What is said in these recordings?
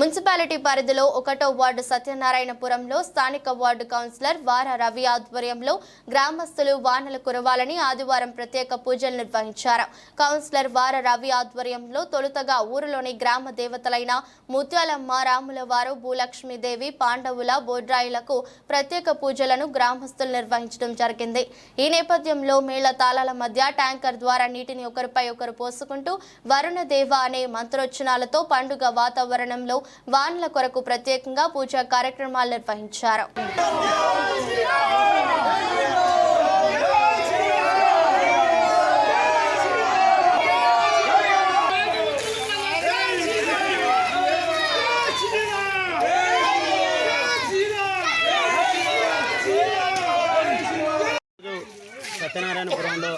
Municipality పరిధిలో ఒకటో ward సత్యనారాయణపురంలో స్థానిక వార్డు కౌన్సిలర్ వార రవి ఆధ్వర్యంలో గ్రామస్తులు వానలు కురవాలని ఆదివారం ప్రత్యేక పూజలు నిర్వహించారు. కౌన్సిలర్ వార రవి ఆధ్వర్యంలో తొలుతగా ఊరిలోని గ్రామ దేవతలైన ముత్యాలమ్మ రాములవారు భూలక్ష్మీదేవి పాండవుల బోడ్రాయిలకు ప్రత్యేక పూజలను గ్రామస్తులు నిర్వహించడం జరిగింది. ఈ నేపథ్యంలో మేళ తాళాల మధ్య ట్యాంకర్ ద్వారా నీటిని ఒకరిపై ఒకరు పోసుకుంటూ వరుణదేవ అనే మంత్రోచ్చనాలతో పండుగ వాతావరణంలో వాన్ల కొరకు ప్రత్యేకంగా పూజా కార్యక్రమాలు నిర్వహించారు. సత్యనారాయణపురంలో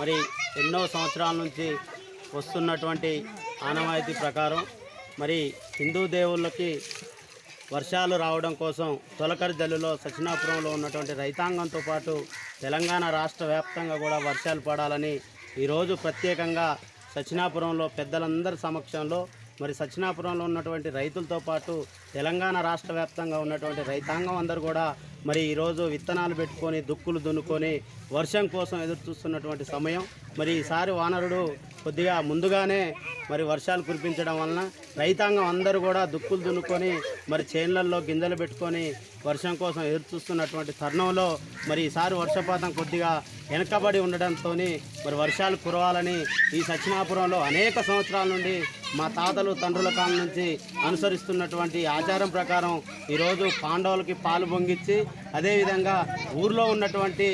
మరి ఎన్నో సంవత్సరాల నుంచి వస్తున్నటువంటి ఆనవాయితీ ప్రకారం మరి హిందూ దేవుళ్ళకి వర్షాలు రావడం కోసం తొలకరి జల్లులో సచినాపురంలో ఉన్నటువంటి రైతాంగంతో పాటు తెలంగాణ రాష్ట్ర వ్యాప్తంగా కూడా వర్షాలు పడాలని ఈరోజు ప్రత్యేకంగా సచినాపురంలో పెద్దలందరి సమక్షంలో మరి సచినాపురంలో ఉన్నటువంటి రైతులతో పాటు తెలంగాణ రాష్ట్ర వ్యాప్తంగా ఉన్నటువంటి రైతాంగం అందరూ కూడా మరి ఈరోజు విత్తనాలు పెట్టుకొని దుక్కులు దున్నుకొని వర్షం కోసం ఎదురు చూస్తున్నటువంటి సమయం. మరి ఈసారి వానరుడు కొద్దిగా ముందుగానే మరి వర్షాలు కురిపించడం వలన రైతాంగం అందరూ కూడా దుక్కులు దున్నుకొని మరి చేన్లల్లో గింజలు పెట్టుకొని వర్షం కోసం ఎదురు చూస్తున్నటువంటి తరుణంలో మరి ఈసారి వర్షపాతం కొద్దిగా వెనకబడి ఉండడంతో మరి వర్షాలు కురవాలని ఈ సచ్చినాపురంలో అనేక సంవత్సరాల నుండి మా తాతలు తండ్రుల కాలం నుంచి అనుసరిస్తున్నటువంటి ఆచారం ప్రకారం ఈరోజు పాండవులకి పాలు పొంగిచ్చి అదేవిధంగా ఊర్లో ఉన్నటువంటి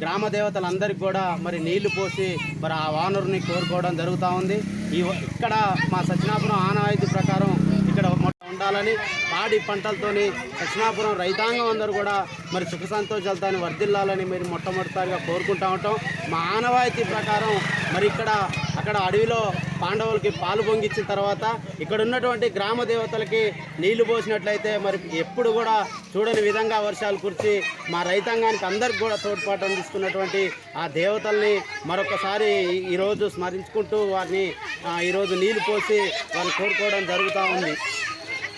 గ్రామ దేవతలందరికీ కూడా మరి నీళ్ళు పోసి మరి ఆ వానరుని కోరుకోవడం జరుగుతూ ఉంది. ఈ ఇక్కడ మా సత్యనాపురం ఆనవాయితీ ప్రకారం ఇక్కడ ఉండాలని పాడి పంటలతోని దక్షిణాపురం రైతాంగం అందరూ కూడా మరి సుఖ సంతోషాలతో వర్ధిల్లాలని మీరు మొట్టమొదటిసారిగా కోరుకుంటా ఉంటాం. మా ఆనవాయితీ ప్రకారం మరి ఇక్కడ అక్కడ అడవిలో పాండవులకి పాలు పొంగించిన తర్వాత ఇక్కడ ఉన్నటువంటి గ్రామ దేవతలకి నీళ్ళు పోసినట్లయితే మరి ఎప్పుడు కూడా చూడని విధంగా వర్షాలు కురిచి మా రైతాంగానికి అందరికి కూడా తోడ్పాటు అందిస్తున్నటువంటి ఆ దేవతల్ని మరొకసారి ఈరోజు స్మరించుకుంటూ వారిని ఈరోజు నీళ్ళు పోసి వారిని కోరుకోవడం జరుగుతూ ఉంది.